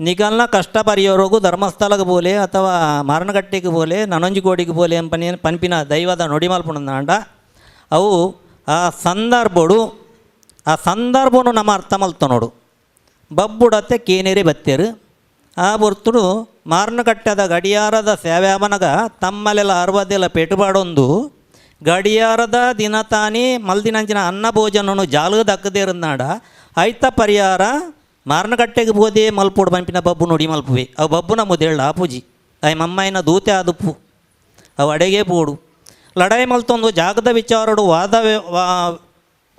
ನಿಗಲ್ನ ಕಷ್ಟ ಪರಿಯೋರೋಗು ಧರ್ಮಸ್ಥಳಕ್ಕೆ ಬೋಲೆ ಅಥವಾ ಮರಣಗಟ್ಟಿಗೆ ಬೋಲೆ ನನೊಂಜಿಗೋಡಿಗೆ ಬೋಲೆ ಪನಿ ಪನ್ಪಿನ ದೈವದ ನುಡಿ. ಮಲ್ಪುಂಡ ಅವು ಆ ಸಂದರ್ಭಡು, ಆ ಸಂದರ್ಭನು ನಮ್ಮ ಅರ್ಥ ಮಲ್ತ ನೋಡು. ಬಬ್ಬುಡತ್ತೆ ಕೇನೇರಿ ಬತ್ತೇರು. ಆ ಬರ್ತುಡು ಮಾರ್ನಕಟ್ಟದ ಗಡಿಯಾರದ ಸೇವ್ಯಾಮನಗ ತಮ್ಮಲೆಲ್ಲ ಅರವದೆಲ್ಲ ಪೆಟುಬಾಡೊಂದು ಗಡಿಯಾರದ ದಿನ ತಾನೇ ಮಲ್ದಿನಂಚಿನ ಅನ್ನ ಭೋಜನನು ಜಾಲು ದಕ್ಕದೇರನ್ನಾಡ ಐತ ಪರಿಹಾರ ಮಾರ್ನಕಟ್ಟೆಗೆ ಬೋದೆ ಮಲ್ಪೋಡು ಪಂಪಿನ ಬಬ್ಬು ನೋಡಿ ಮಲ್ಪುವೆ. ಅವು ಬಬ್ಬು ಮುದೇಳ ಆಪೂಜಿ ಅಯ್ಯ ಮಮ್ಮಾಯಿನ ದೂತೆ ಆದುಪ್ಪು ಅವು ಅಡೆಗೆ ಪೋಡು. ಲಡಾಯಿ ಮಲ್ತೊಂದು, ಜಾಗದ ವಿಚಾರಡು, ವಾದ ವಾದವಿವಾದ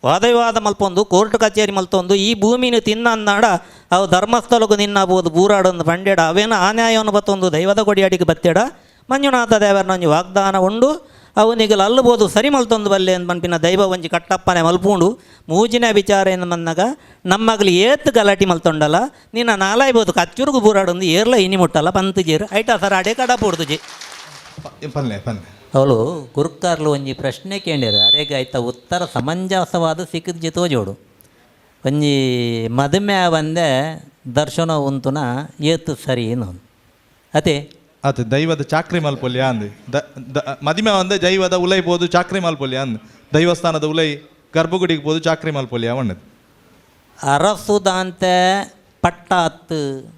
ವಾದ ವಿವಾದ ಮಲ್ಪೊಂದು, ಕೋರ್ಟ್ ಕಚೇರಿ ಮಲ್ತೊಂದು, ಈ ಭೂಮಿನ ತಿನ್ನ ಅಂದಾಡ ಅವು ಧರ್ಮಸ್ಥಳಗೂ ನಿನ್ನಬೋದು, ಬೂರಾಡೊಂದು ಬಂಡೇಡ, ಅವೇನ ಆ ನ್ಯಾಯವನ್ನು ಬತ್ತೊಂದು, ದೈವದ ಕೊಡಿಯಾಡಿಗೆ ಬತ್ತೇಡ ಮಂಜುನಾಥ ದೇವರನೊಂಜಿ ವಾಗ್ದಾನ ಉಂಡು ಅವನಿಗೆ ಅಲ್ಲಬೋದು ಸರಿ ಮಲ್ತೊಂದು ಬಲ್ಲೆ ಅಂತ ಪನ್ಪಿನ ದೈವ ಒಂಜಿ ಕಟ್ಟಪ್ಪನೆ ಮಲ್ಪುಂಡು. ಮೂಜಿನ ವಿಚಾರ ಏನು ಬಂದಾಗ ನಮ್ಮಗ್ಲಿ ಏತ್ ಗಲಾಟಿ ಮಲ್ತೊಂಡಲ್ಲ ನಿನ್ನ ನಾಲಾಯ್ಬೋದು ಕಚ್ಚುರುಗು ಬೂರಾಡೊಂದು ಏರ್ಲ ಇನಿ ಮುಟ್ಟಲ್ಲ ಪಂತು ಜೀರು. ಐಟ ಸರ್ ಅಡೆ ಕಡ ಪೂಡ್ದು ಜಿ. ಪನ್ಲೆ ಪನ್ಲೆ. ಅವಳು ಗುರುಕಾರ್ಲು ಒಂಜಿ ಪ್ರಶ್ನೆ ಕೇಳಿರು ಅರೆಗೆ ಆಯ್ತ ಉತ್ತರ ಸಮಂಜಸವಾದ ಸಿಕ್ಕಿದ ಜಿತೋ ಜೋಡು ಒಂಜಿ ಮದುವೆ ಬಂದೆ ದರ್ಶನ ಉಂತುನ ಏತು ಸರಿ ಏನು ಅದೇ ಆತು ದೈವದ ಚಾಕ್ರಿ ಮಲ್ಪೊಲ್ಯ ಅಂದ್. ದ- ಮದಿಮೆ ಒಂದೆ ದೈವದ ಉಲೈ ಬೋದು ಚಾಕ್ರಿ ಮಲ್ಪೊಲ್ಯ ಅಂದ್. ದೈವಸ್ಥಾನದ ಉಲೈ ಗರ್ಭಗುಡಿಗೆ ಬೋದು ಚಾಕ್ರಿ ಮಲ್ಪೊಲ್ಯ ಅರಸು ಅರಸುದಾಂತೆ ಪಟ್ಟ ಹತ್ತು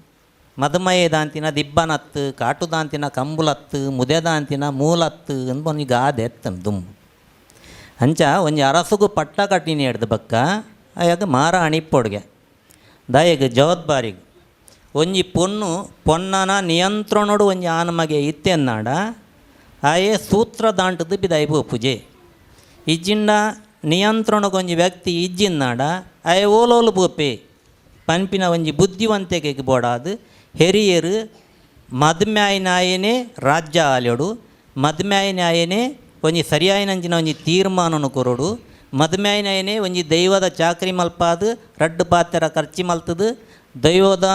ಮದುಮಯದಾಂತಿನ ದಿಬ್ಬನತ್ತು ಕಾಟುದಾಂತಿನ ಕಂಬುಲತ್ತು ಮುದೆದಾಂತಿನ ಮೂಲತ್ತು ಅಂದ್ ಒಂದು ಗಾದೆ ದುಂಬು ಅಂಚ ಒಂಜಿ ಅರಸುಗು ಪಟ್ಟ ಕಟ್ಟಿನಿ ಹಿಡ್ದು ಬಕ್ಕ ಆಯಾಗ ಮಾರ ಅಣಿಪ್ಪೊಡ್ಗೆ ದಯಗ್ ಜವಾಬ್ದಾರಿಗೆ. ಒಂಜಿ ಪೊನ್ನು, ಪೊನ್ನನ ನಿಯಂತ್ರಣಡು ಒಂಜಿ ಆನಮಗೆ ಇತ್ತೆನ್ನಾಡ ಆಯೆ ಸೂತ್ರ ದಾಂಟದು ಬಿದಾಯ್ಬು ಪೂಜೆ. ಇಜ್ಜಿಂಡ ನಿಯಂತ್ರಣಗೊಂಜಿ ವ್ಯಕ್ತಿ ಇಜ್ಜಿನ್ನಾಡ ಆಯೆ ಓಲೋಲು ಪೋಪೆ ಪನ್ಪಿನ ಒಂಜಿ ಬುದ್ಧಿವಂತಿಕೆಗೆ ಬೋಡಾದು, ಹಿರಿಯರು ಮದ್ಮ್ಯಾಯಿನಾಯನೇ ರಾಜ್ಯ ಆಲೆಡು ಮದ್ಮ್ಯಾಯಿನಾಯನೇ ಒಂಜಿ ಸರಿಯಾಯಿನಂಚಿನ ಒಂಜಿ ತೀರ್ಮಾನನು ಕೊರಡು ಮದ್ಮ್ಯಾಯಿನಾಯನೇ ಒಂಜಿ ದೈವದ ಚಾಕರಿ ಮಲ್ಪಾದು, ರಡ್ಡು ಪಾತ್ರೆ ಖರ್ಚಿ ಮಲ್ತದು, ದೈವದ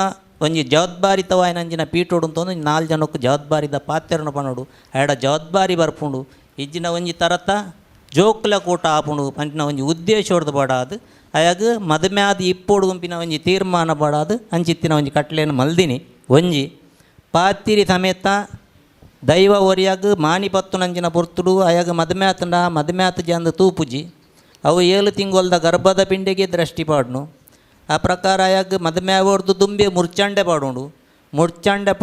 ಒಂಜಿ ಜವಾಬ್ದಾರಿತವಾಯಿನಂಚಿನ ಪೀಠೋಡು ಅಂತಂದು ನಾಲ್ ಜನಕ್ಕೂ ಜವಾಬ್ದಾರಿದ ಪಾತ್ರನ ಪನೋಡು ಆಡ ಜವಾಬ್ದಾರಿ ಬರ್ಪುಂಡು. ಇಜ್ಜಿನ ಒಂಜಿ ತರತ ಜೋಕ್ಲ ಕೂಟ ಆಪುಂಡು. ಪಂಚಿನ ಒಂಜಿ ಉದ್ದೇಶ ಹೊಡೆದು ಬಡಾದು ಅಯಾಗ ಮದುಮ್ಯಾದ ಇಪ್ಪೋಡು ಗುಂಪಿನ ಒಂಜಿ ತೀರ್ಮಾನ ಬಡಾದು ಅಂಚಿತ್ತಿನ ಒಂಜಿ ಕಟ್ಲೆಯನ್ನು ಮಲ್ದಿನಿ. ಒಂಜಿ ಪಾತಿರಿ ಸಮೇತ ದೈವ ಒರಿಯಾಗ ಮಾಣಿಪತ್ತು ನಂಜಿನ ಪೊರ್ತುಡು. ಅಯಾಗ ಮದುಮ್ಯಾತಂಡ ಮದುಮ್ಯಾತ ಜಂದ ತೂಪುಜಿ. ಅವು ಏಳು ತಿಂಗೊಲ್ದ ಗರ್ಭದ ಪಿಂಡೆಗೆ ದೃಷ್ಟಿ ಪಾಡ್ನು. ಆ ಪ್ರಕಾರ ಅಯಾಗ ಆಗೋರ್ದು ದುಂಬೆ ಮುರ್ಚಂಡೆ ಪಾಡೋಡು? ಮುರ್ಚಂಡೆ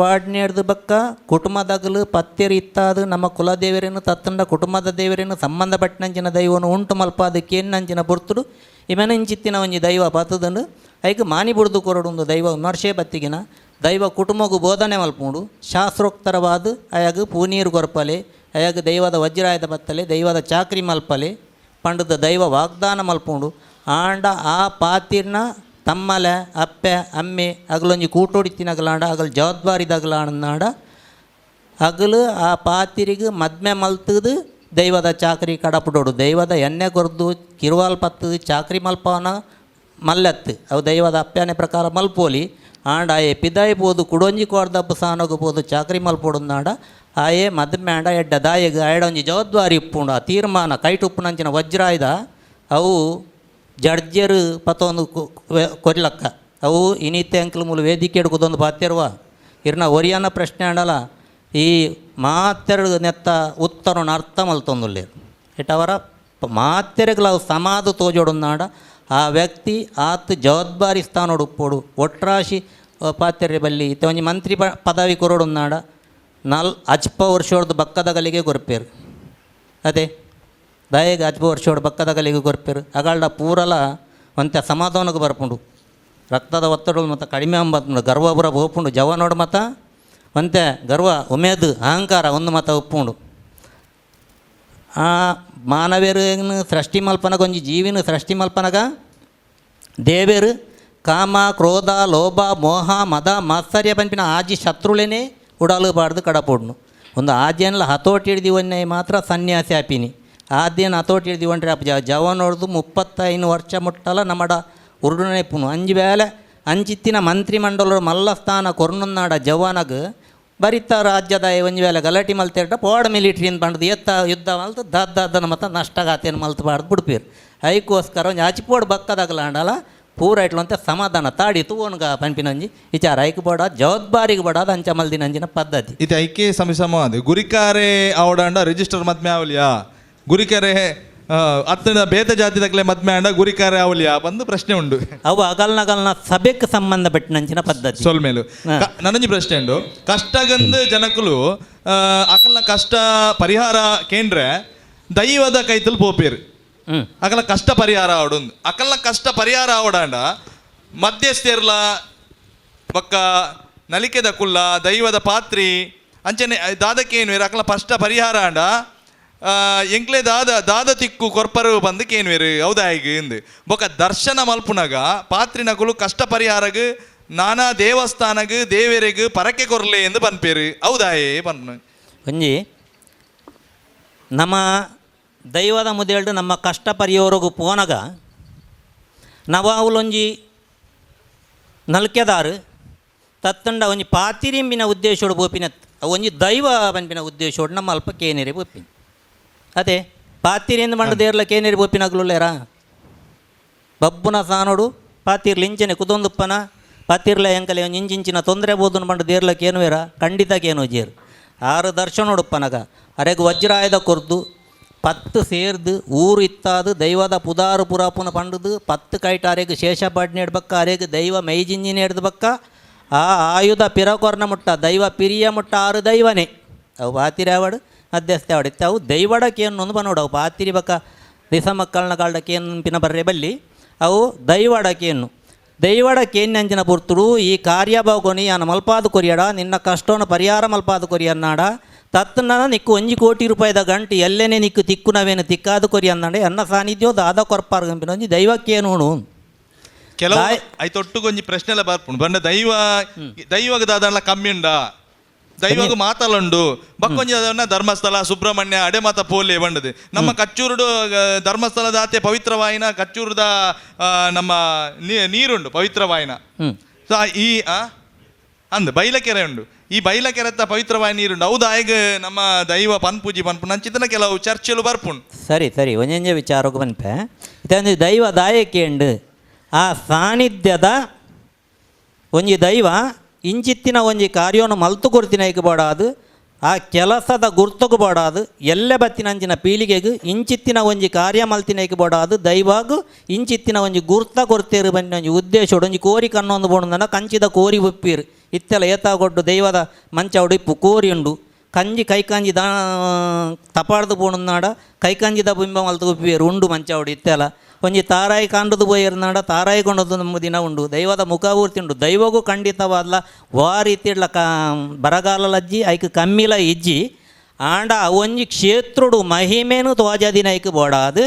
ಹಿಡ್ದು ಬಕ್ಕ ಕುಟುಂಬದಾಗಲು ಪತ್ತೆರಿ ಇತ್ತಾದು ನಮ್ಮ ಕುಲದೇವರೇನು ತತ್ತಂಡ ಕುಟುಂಬದ ದೇವರೇನು ಸಂಬಂಧಪಟ್ಟನಂಚಿನ ದೈವನು ಉಂಟು ಮಲ್ಪಾದಕ್ಕೆ ನಂಚಿನ ಬುರ್ತುಡು. ಇಮೆನಂಚಿತ್ತಿನ ಒಂಜಿ ದೈವ ಪತ್ತದಂಡು ಐಕ್ ಮಾನಿ ಬುಡ್ದು ಕೊರಡುಂದು ದೈವ ವಿಮರ್ಶೆ ಬತ್ತಿಗಿನ. ದೈವ ಕುಟುಂಬಗೂ ಬೋಧನೆ ಮಲ್ಪುಂಡು. ಶಾಸ್ತ್ರೋಕ್ತರವಾದ ಅಯಾಗ ಪೂನೀರು ಕೊರಪಲೆ, ಅಯಾಗ ದೈವದ ವಜ್ರಾಯದ ಬತ್ತಲೆ, ದೈವದ ಚಾಕ್ರಿ ಮಲ್ಪಲೆ, ಪಂಡದ ದೈವ ವಾಗ್ದಾನ ಮಲ್ಪುಂಡು. ಆಂಡ ಆ ಪಾತಿರ್ನ ತಮ್ಮಲೆ, ಅಪ್ಪೆ, ಅಮ್ಮೆ, ಅಗಲೊಂಜಿ ಕೂಟೋಡಿತ್ತಿನಗಲಾಂಡ ಅಗಲ್ ಜವಾಬ್ದಾರಿದಗಲಾಂಡ ಅಗಲು ಆ ಪಾತಿರಿಗೆ ಮದ್ಮೆ ಮಲ್ತದು ದೈವದ ಚಾಕ್ರಿ ಕಡಪಡೋಡು. ದೈವದ ಎಣ್ಣೆ ಕೊರ್ದು ಕಿರುವಾಲ್ ಪತ್ತದು ಚಾಕ್ರಿ ಮಲ್ಪವನ ಮಲ್ಲತ್ತು. ಅವು ದೈವದ ಅಪ್ಪನೆ ಪ್ರಕಾರ ಮಲ್ಪೋಲಿ ಆಂಡ ಆಯೆ ಪಿದಾಯಿ ಬೋದು ಕುಡೊಂಜಿ ಕೋರ್ದಬ್ಬ ಸಾನೋಗಬೋದು ಚಾಕ್ರಿ ಮಲ್ಪೋಡು ನಾಡ ಆಯೆ ಮದ್ಮೆ ಆಂಡ ಎಡ್ಡ ದಾಯಿಗೆ ಆಯಡೊಂಜಿ ಜವಾಬ್ದಾರಿ ಇಪ್ಪುಂಡು ಆ ತೀರ್ಮಾನ ಕೈಟುಪ್ಪುನಂಚಿನ ವಜ್ರಾಯ್ದ ಅವು ಜಡ್ಜರು ಪತ್ತೊಂದು ಕೊರ್ಲಕ್ಕ ಅವು ಇನಿತ್ತೆ ಅಂಕಲ್ ಮೂಲ ವೇದಿಕೆ ಹಿಡ್ಕೋದೊಂದು ಬಾತ್ಯರ್ವ. ಇರ್ನ ಒರಿಯನ ಪ್ರಶ್ನೆ ಆಂಡಲ್ಲ ಈ ಮಾತೆರಡು ನೆತ್ತ ಉತ್ತರನ ಅರ್ಥ ಮಲ್ತೊಂದುಲ್ಲೆ. ಇಟ್ಟವರ ಮಾತೆರೆಗಳ ಸಮಾಧ ತೋಜೋಡುನ್ನಾಡ ಆ ವ್ಯಕ್ತಿ ಆತ ಜವಾಬ್ದಾರಿ ಸ್ಥಾನ ಉಪ್ಪೋಡು ಒಟ್ರಾಶಿ ಪಾತ್ರೆ ಬಲ್ಲಿ ಇತ್ತ. ಒಂಜಿ ಮಂತ್ರಿ ಪ ಪದವಿ ಕೊರೋಡುನ್ನಾಡ ನಲ್ ಅಚ್ಪ ವರ್ಷೋಡ್ದು ಬಕ್ಕದ ಗಲಿಗೆ ಕೊರ್ಪೇರು. ಅದೇ. ದಯಗೆ ಅಜ್ಬು ವರ್ಷೋಡು ಬಕ್ಕದ ಗಲಿಗೆ ಅಗಲ್ಡ ಪೂರಲ ಒಂತೆ ಸಮಾಧಾನಕ್ಕೆ ಬರ್ಪುಂಡು. ರಕ್ತದ ಒತ್ತಡ ಮತ್ತು ಕಡಿಮೆ ಅಂಬತ್ಮುಂಡು ಗರ್ವ ಬುರ ಹೋಪುಂಡು. ಜವನೋಡು ಮತ ಒಂತೆ ಗರ್ವ ಉಮೇದ್ ಅಹಂಕಾರ ಒಂದು ಮತ ಒಪ್ಪುಂಡು. ಆ ಮಾನವರೇನು ಸೃಷ್ಟಿ ಮಲ್ಪನಗ ಒಂಜಿ ಜೀವಿನ ಸೃಷ್ಟಿ ಮಲ್ಪನಗ? ದೇವೇರು ಕಾಮ, ಕ್ರೋಧ, ಲೋಭ, ಮೋಹ, ಮದ, ಮಾತ್ಸರ್ಯ ಪಂಪಿನ ಆಜಿ ಶತ್ರುಳೇನೆ ಉಡಲು ಬಾರ್ದು ಕಡಪೋಡ್ನು. ಒಂದು ಆದ್ಯನ್ಲ ಹತೋಟಿ ಹಿಡ್ದಿವನ್ನೇ ಮಾತ್ರ ಸನ್ಯಾಸಿ ಆಪಿನಿ. ಆದ್ಯನ ಹತೋಟಿ ಹಿಡ್ದಿವಂಟ್ರೆ ಅಪ್ಪ ಜವನ್ ಹೊಡೆದು ಮುಪ್ಪತ್ತೈದು ವರ್ಷ ಮುಟ್ಟಲ ನಮ್ಮಡ ಉರುಡುನೆ ಪುನು ಅಂಜು ಬೇಲೆ ಅಂಚಿತ್ತಿನ ಮಂತ್ರಿ ಮಂಡಲ ಮಲ್ಲ ಸ್ಥಾನ ಕೊರ್ನುನ್ನಾಡ ಜವನಗ ಬರಿತ ರಾಜ್ಯದ ಒಂಜಿ ವೇಳೆ ಗಲಾಟಿ ಮಲ್ತೇಟ ಪೋಡ ಮಿಲಿಟ್ರಿ ಅಂತ ಬಂಡದು ಎತ್ತ ಯುದ್ಧ ಮಲ್ತು ದದ್ದನ ಮತ್ತು ನಷ್ಟಗಾತೇನು ಮಲ್ತು ಬಾಡ್ದು ಬಿಡ್ಪೀರು. ಐಕೋಸ್ಕರ ಒಂಜಿ ಅಚಿಪೋಡು ಬಕ್ಕದಾಗಲಾಂಡಲ್ಲ ಪೂರ ಇಟ್ಲಂತೆ ಸಮಾಧಾನ ತಾಡಿ ತೂವನ್ಗ ಪಂಪಿನಂಜಿ ವಿಚಾರ ಐಕ್ ಬೋಡ ಜವಾಬ್ದಾರಿಗೆ ಬಡಾದ ಅಂಚ ಮಲ್ದಿನಂಜಿನ ಪದ್ಧತಿ. ಇದು ಐಕೆ ಸಮಿಸಮ ಗುರಿಕಾರೆ ಅವಡಾಂಡ ರಿಜಿಸ್ಟರ್ ಮದ್ಮೆ ಆವಲಿಯಾ ಗುರಿಕಾರೆ ಅತ್ತನ ಬೇತ ಜಾತಿ ತಕ್ಲೆ ಮದ್ಮೆ ಅಂಡ ಗುರಿಕಾರೆ ಆವಲಿಯಾ ಬಂದು ಪ್ರಶ್ನೆ ಉಂಡು ಅವು ಅಗಲ್ನಗಲ್ನ ಸಭೆಗೆ ಸಂಬಂಧಪಟ್ಟಿನಂಚಿನ ಪದ್ಧತಿ. ಸೊಲ್ಮೇಲು ನನಂಜಿ ಪ್ರಶ್ನೆ ಉಂಡು ಕಷ್ಟಗಂದು ಜನಕುಲು ಅಕಲ್ನ ಕಷ್ಟ ಪರಿಹಾರ ಕೇಂದ್ರ ದೈವದ ಕೈತಲ್ ಪೋಪೇರು. ಅಕಲ ಕಷ್ಟ ಪರಿಹಾರ ಆವಡು ಅಕಲ್ನ ಕಷ್ಟ ಪರಿಹಾರ ಆವಡಾಂಡ ಮಧ್ಯಸ್ಥೆರ್ಲ ಬೊಕ್ಕ ನಲಿಕೆದ ಕುಲ್ಲ ದೈವದ ಪಾತ್ರಿ ಅಂಚನೆ ದಾದಕ್ಕೇನು ಅಕಲ ಕಷ್ಟ ಪರಿಹಾರ ಆಂಡ ಆ, ಎಂಕ್ಲೆ ದಾದ ದಾದ ತಿಕ್ಕು ಕೊರ್ಪರು ಬಂದು ಕೇನ್ವೇರು ಹೌದಾಯಿಗೆ ಎಂದು ಬೊಕ ದರ್ಶನ ಮಲ್ಪುನಗ ಪಾತ್ರಿನಕುಲು ಕಷ್ಟ ಪರಿಹಾರಗ್, ನಾನಾ ದೇವಸ್ಥಾನಗ್, ದೇವೆರೆಗ್ ಪರಕೆ ಕೊರ್ಲೆ ಎಂದು ಪನ್ಪೇರು ಹೌದಾಯೇ ಪನ್ಪುನ ಒಂಜಿ, ನಮ್ಮ ದೈವದ ಮುದೇಳ್ದು ನಮ್ಮ ಕಷ್ಟ ಪರಿಯೋರಗು ಪೋನಗ ನವ ಒಂಜಿ ನಲ್ಕೆದಾರು ತತ್ತಂಡ ಒಂಜಿ ಪಾತಿರಿಂಬಿನ ಉದ್ದೇಶೋಡು ಬೋಪಿನ ಒಂಜಿ ದೈವ ಪನ್ಪಿನ ಉದ್ದೇಶೋಡು ನಮ್ಮ ಅಲ್ಪ ಕೇನೇರಿ ಬೋಪಿನ. ಅದೇ ಪಾತಿರಿಂದ ಮಂಡ ದೇರ್ಲ ಕೇನೇರಿ ಬೋಪಿನಗ್ಲುಲ್ಲೇರಾ ಬಬ್ಬುನ ಸಾನೋಡು ಪಾತಿರ್ಲ ಇಂಚನೆ ಕುದೊಂದುಪ್ಪನ ಪಾತಿರ್ಲ ಎಂಕಲೆ ಇಂಚಿಂಚಿನ ತೊಂದರೆ ಬೋದು ಮಂಡ ದೇರ್ಲಕ್ಕೆ ಏನು ವೀರ ಖಂಡಿತ ಕೇನು ಜೇರು ಆರು ದರ್ಶನೋಡುಪ್ಪನಗ ಅರೆಗು ವಜ್ರಾಯದ ಕೊರ್ದು ಪತ್ತು ಸೇರ್ದು ಊರು ಇತ್ತಾದು ದೈವದ ಪುದಾರು ಪುರಾಪುನ ಪಂಡದು ಪತ್ತು ಕೈಟ ಅರೆಗ್ ಶೇಷಪಾಡ್ನೆ ಇಡ್ಬಕ್ಕ ಅರೆಗು ದೈವ ಮೈಜಿಂಜಿನ ಹಿಡ್ದಬಕ್ಕ ಆ ಆಯುಧ ಪಿರಕೊರ್ನ ಮುಟ್ಟ ದೈವ ಪಿರಿಯ ಮುಟ್ಟ ಆರು ದೈವನೇ. ಅವು ಪಾತಿರಿ ಮಧ್ಯಸ್ಥೆ ಆವಡಿತ್ತೆ. ಅವು ದೈವಡಕ್ಕೆ ಏನು ಒಂದು ಬನ್ನೋಡು ಅವು ಪಾತಿರಿ ಬಕ್ಕ ದಿಸ ಮಕ್ಕಳನ್ನ ಏನು ಪಿನ ಬರ್ರೆ ಬಲ್ಲಿ ಅವು ದೈವಡಕೇನು ದೈವಡ ಕೇನ್ಯಂಜನ ಪುರ್ತುಡು ಈ ಕಾರ್ಯ ಬಾಗೋನಿ ಯಾನ ಮಲ್ಪಾದು ಕೊರಿಯಡ ನಿನ್ನ ಕಷ್ಟೋನ ಪರಿಹಾರ ಮಲ್ಪಾದು ಕೊರಿಯನ್ನಾಡ. ತತ್ನನ ನಿಕ್ಕು ಒಂಜಿ ಕೋಟಿ ರೂಪಾಯಿದ ಗಂಟೆ ಎಲ್ಲೇನೆ ನಿಕ್ಕು ತಿಕ್ಕು ನಾವೇನು ತಿಕ್ಕಾದು ಕೊರಿ ಅನ್ನಡೆ ಅನ್ನ ಸಾನ್ನಿಧ್ಯ ದಾದ ಕೊರ್ಪಾರ್ ಗಂಪಿನ ಒಂಜಿ ದೈವಕ್ಕೇನು ಉಣು. ಕೆಲವು ದಾಯ್- ಐತೊಟ್ಟು ಕೊಂಚ ಪ್ರಶ್ನೆ ಎಲ್ಲ ಬರ್ಪುಂಡು. ಬಂಡ ದೈವ ದೈವಗ ದಾದಲ್ಲ ಕಮ್ಮಿ ಉಂಡ? ದೈವಗ ಮಾತಲುಂಡು ಬಕ್ಕೊಂಜಿ ಅದನ್ನ ಧರ್ಮಸ್ಥಳ ಸುಬ್ರಹ್ಮಣ್ಯ ಅಡೆ ಮಾತ ಪೋಲೆ ಬಂಡದು ನಮ್ಮ ಕಚ್ಚೂರುಡು ಧರ್ಮಸ್ಥಳದ ಆತೆ ಪವಿತ್ರವಾಯಿನ ಕಚ್ಚೂರದ ನಮ್ಮ ನೀರುಂಡು ಪವಿತ್ರವಾಯಿನ ಸೊ ಈ ಅಂದ್ ಬೈಲಕೆರೆ ಉಂಡು ಈ ಬೈಲಕೆರೆತ್ತ ಪವಿತ್ರವಾಯ ನೀರುಂಡು. ಹೌದು ಆಯ್ಗ ನಮ್ಮ ದೈವ ಪನ್ಪೂಜಿ ಪನ್ಪು ನಂಚಿತನ ಕೆಲವು ಚರ್ಚೆಲು ಬರ್ಪುಂಡು. ಸರಿ ಸರಿ. ಒಂಜೊಂಜೆ ವಿಚಾರಕ್ಕೆ ಬಂದ್ಪೆ ಇದೊಂದು ದೈವ ದಾಯಕೆ ಉಂಡು. ಆ ಸಾನ್ನಿಧ್ಯದ ಒಂಜಿ ದೈವ ಇಂಚಿತ್ತಿನ ಒಂಜಿ ಕಾರ್ಯವನ್ನು ಮಲ್ತು ಗುರುತಿನೈಕ್ ಬಾಡಾದು, ಆ ಕೆಲಸದ ಗುರ್ತುಗು ಬಾಡಾದು, ಎಲ್ಲೆ ಬತ್ತಿನಂಚಿನ ಪೀಳಿಗೆಗೆ ಇಂಚಿತ್ತಿನ ಒಂಜಿ ಕಾರ್ಯ ಮಲ್ತಿನ ಬಾಡಾದು ದಯವಾಗು ಇಂಚಿತ್ತಿನ ಒಂಜಿ ಗುರ್ತ ಕೊರ್ತೇರು ಬನ್ನಿ ಒಂಜಿ ಉದ್ದೇಶ ಒಂಜಿ ಕೋರಿ ಕಣ್ಣೊಂದು ಬೋಣದನ ಕಂಚಿದ ಕೋರಿ ಉಪ್ಪೀರು. ಇತ್ತೆಲ್ಲ ಏತಾಗೊಡ್ಡು ದೈವದ ಮಂಚ ಉಡಿಪ್ಪು ಕೋರಿ ಉಂಡು. ಕಂಜಿ ಕೈಕಂಜಿ ದಾ ತಪಾಡ್ದು ಪೋಣುನಾಡ ಕೈಕಂಜಿದ ಬಿಂಬ ಮಲ್ತು ಉಪ್ಪಿಯರು ಉಂಡು ಮಂಚ ಉಡಿ ಇತ್ತೆಲ್ಲ ಒಂಜಿ ತಾರಾಯಿ ಕಾಂಡದು ಬೋಯರ್ನಾಡ ತಾರಾಯಿ ಕೊಂಡದು ನಮ್ಮ ದಿನ ಉಂಡು. ದೈವದ ಮುಖಪೂರ್ತಿ ಉಂಡು. ದೈವಗೂ ಖಂಡಿತವಾದ್ಲ ವಾ ಕಾ ಬರಗಾಲಲಜ್ಜಿ ಐಕ್ ಕಮ್ಮಿಲ ಇಜ್ಜಿ. ಆಂಡ ಒಂಜಿ ಕ್ಷೇತ್ರುಡು ಮಹಿಮೇನು ತೋಜದಿನ ಐಕ್ ಬೋಡಾದು.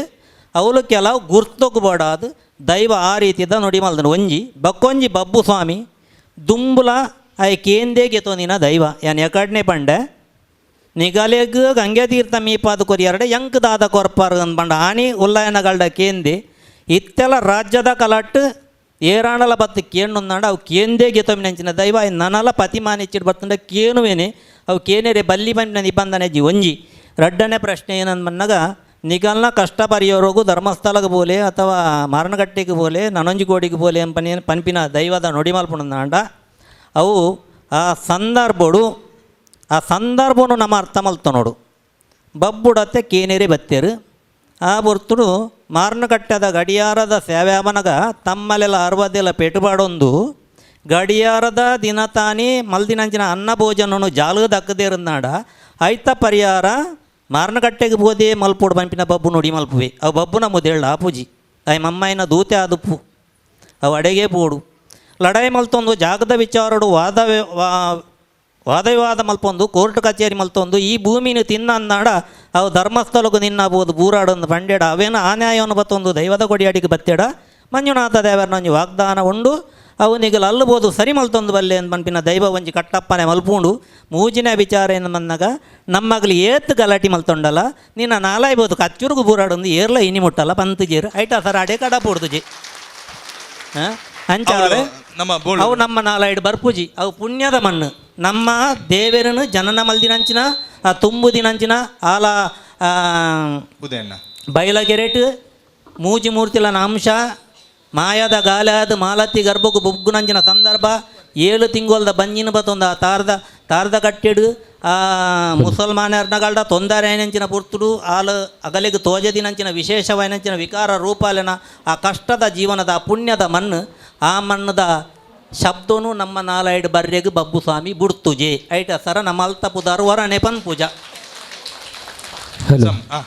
ಅವಳು ಕೆಲವು ಗುರ್ತೋಕು ಬೋಡಾದು. ದೈವ ಆ ರೀತಿದ ನೋಡಿ ಒಂಜಿ ಬಕ್ಕೊಂಜಿ ಬಬ್ಬು ಸ್ವಾಮಿ, ದುಂಬುಲ ಐ ಕೇಂದೇ ಗೆತೋನಿನ ದೈವ. ಯಾನ್ ಎಕಡ್ನೆ ಪಂಡೆ. ನಿಗಲೆಗ್ ಗಂಗೆ ತೀರ್ಥ ಮೀಪಾದ ಕೊರಿಯರಡೆ ಎಂಕ್ ದಾದ ಕೊರ್ಪಾರ ಅಂದ್ಬಂಡ ಆನಿ ಉಲ್ಲಯನಗಳ್ಡ ಕೇಂದಿ ಇತ್ತೆಲ್ಲ ರಾಜ್ಯದ ಕಲಟ್ಟು ಏರಾಣಲ ಬತ್ತು ಕೇಣ್ಣುಂದಾಂಡ ಅವು ಕೇಂದೇ ಗೆತೊಮಿನಂಚಿನ ದೈವ ಅಯ್ ನನಲ ಪತಿಮಾನಿಚ್ಚಿಡ್ ಬರ್ತಂಡ ಕೇನುವೇನೆ ಅವು ಕೇನೇರೆ ಬಲ್ಲಿ ಬಂದಿನ ನಿಬಂಧನೆ ಜಿ ಒಂಜಿ. ರಡ್ಡನೇ ಪ್ರಶ್ನೆ ಏನಂದ್ಬಂದಾಗ ನಿಗಲ್ನ ಕಷ್ಟ ಪರಿಯೋರೋಗು ಧರ್ಮಸ್ಥಳಕ್ಕೆ ಬೋಲೆ ಅಥವಾ ಮರಣಗಟ್ಟೆಗೆ ಬೋಲೆ, ನನೊಂಜಿಗೋಡಿಗೆ ಬೋಲೆ ಎಂಬ ಪನ್ಪಿನ ದೈವದ ನುಡಿಮಲ್ಪುಣಂದಾಂಡ ಅವು ಆ ಸಂದರ್ಭಡು ಆ ಸಂದರ್ಭನು ನಮ್ಮ ಅರ್ಥ ಮಲ್ತ ನೋಡು. ಬಬ್ಬುಡತ್ತೆ ಕೇನೇರಿ ಬತ್ತೇರು. ಆ ಬರ್ತುಡು ಮಾರ್ನಕಟ್ಟದ ಗಡಿಯಾರದ ಸೇವ್ಯಾಮನಗ ತಮ್ಮಲೆಲ್ಲ ಅರ್ವದೆಲ್ಲ ಪೆಟುಬಾಡೊಂದು. ಗಡಿಯಾರದ ದಿನ ತಾನೇ ಮಲ್ದಿನಂಚಿನ ಅನ್ನ ಭೋಜನನು ಜಾಲು ದಕ್ಕದೇರನ್ನಾಡ ಐತ ಪರಿಹಾರ, ಮಾರ್ನಕಟ್ಟೆಗೆ ಬೋದೆ ಮಲ್ಪುಡು ಬಂಪಿನ ಬಬ್ಬು ನೋಡಿ ಮಲ್ಪುವೆ. ಅವು ಬಬ್ಬು ಮುದೇಳ ಆಪೂಜಿ. ಅಯ್ಯ ಮಮ್ಮಯ್ಯನ ದೂತೆ ಆದುಪ್ಪು ಅವು ಅಡೆಗೆ ಪೋಡು. ಲಡಾಯಿ ಮಲ್ತೊಂದು ಜಾಗದ ವಿಚಾರಡು ವಾದ ವ್ಯ- ವಾ- ವಾದ ವಿವಾದ ಮಲ್ಪೊಂದು ಕೋರ್ಟ್ ಕಚೇರಿ ಮಲ್ತೊಂದು ಈ ಭೂಮಿನ ತಿನ್ನ ಅಂದಾಡ ಅವು ಧರ್ಮಸ್ಥಳಕ್ಕೆ ನಿನ್ನಬೋದು ಬೂರಾಡೊಂದು ಬಂಡೇಡ ಅವೇನು ಆ ನ್ಯಾಯವನ್ನು ಬತ್ತೊಂದು ದೈವದ ಕೊಡಿಯಾಡಿಗೆ ಬತ್ತೆಡ? ಮಂಜುನಾಥ ದೇವರ ನಂಜು ವಾಗ್ದಾನ ಉಂಡು ಅವನಿಗೆ ಅಲ್ಲಬೋದು ಸರಿ ಮಲ್ತೊಂದು ಬಲ್ಲೆ ಅಂತ ಮನ್ಪಿನ ದೈವ ಒಂಜಿ ಕಟ್ಟಪ್ಪನೆ ಮಲ್ಪುಂಡು. ಮೂಜಿನ ವಿಚಾರ ಏನು ಬಂದಾಗ ನಮ್ಮಗ್ಲಿ ಏತ್ ಗಲಾಟಿ ಮಲ್ತೊಂಡಲ್ಲ ನಿನ್ನ ನಾಲಾಯ್ಬೋದು ಕಚ್ಚುರುಗು ಬೂರಾಡೊಂದು ಏರ್ಲ ಇನಿ ಮುಟ್ಟಲ್ಲ ಪಂತು ಜೇರು. ಐಟ ಸರ್ ಅಡೆ ಕಡ ಜಿ. ಹಾಂ? ಅಂಚಾರೆ ಅವು ನಮ್ಮ ನಾಲಾಯ್ಡು ಬರ್ಪುಜಿ ಅವು ಪುಣ್ಯದ ಮಣ್ಣು. ನಮ್ಮ ದೇವರನ್ನು ಜನನ ಮಲ್ದಿನಂಚಿನ ಆ ತುಂಬು ದಿನಂಚಿನ ಆಲ ಬಯಲಗೆರೆಟ್ ಮೂಜಿ ಮೂರ್ತಿಲನ ಅಂಶ ಮಾಯದ ಗಾಲಾದ ಮಾಲತಿ ಗರ್ಭಗು ಬುಗ್ಗುನಂಚಿನ ಸಂದರ್ಭ ಏಳು ತಿಂಗಳದ ಬಂಜಿನ ಬತ್ತೊಂದ ತಾರದ ತಾರದ ಕಟ್ಟೆಡು ಆ ಮುಸಲ್ಮಾನರ್ನಗಳ್ದ ತೊಂದರೆನಂಚಿನ ಪುರ್ತುಡು ಆಲ ಅಗಲಿಗೆ ತೋಜದಿನಂಚಿನ ವಿಶೇಷವೈನಂಚಿನ ವಿಕಾರ ರೂಪಾಲಿನ ಆ ಕಷ್ಟದ ಜೀವನದ ಪುಣ್ಯದ ಮಣ್ಣು ಆ ಮಣ್ಣದ ಶಬ್ದನು ನಮ್ಮ ನಾಲಾಯಡ್ ಬರ್ರೆಗೆ ಬಬ್ಬು ಸ್ವಾಮಿ ಬುಡ್ತುಜೆ. ಐಟ ಸರ ನಮ್ಮ ಅಲ್ತಪು ದರ್ವರ ನೆಪನ್ ಪೂಜಾ ಆ.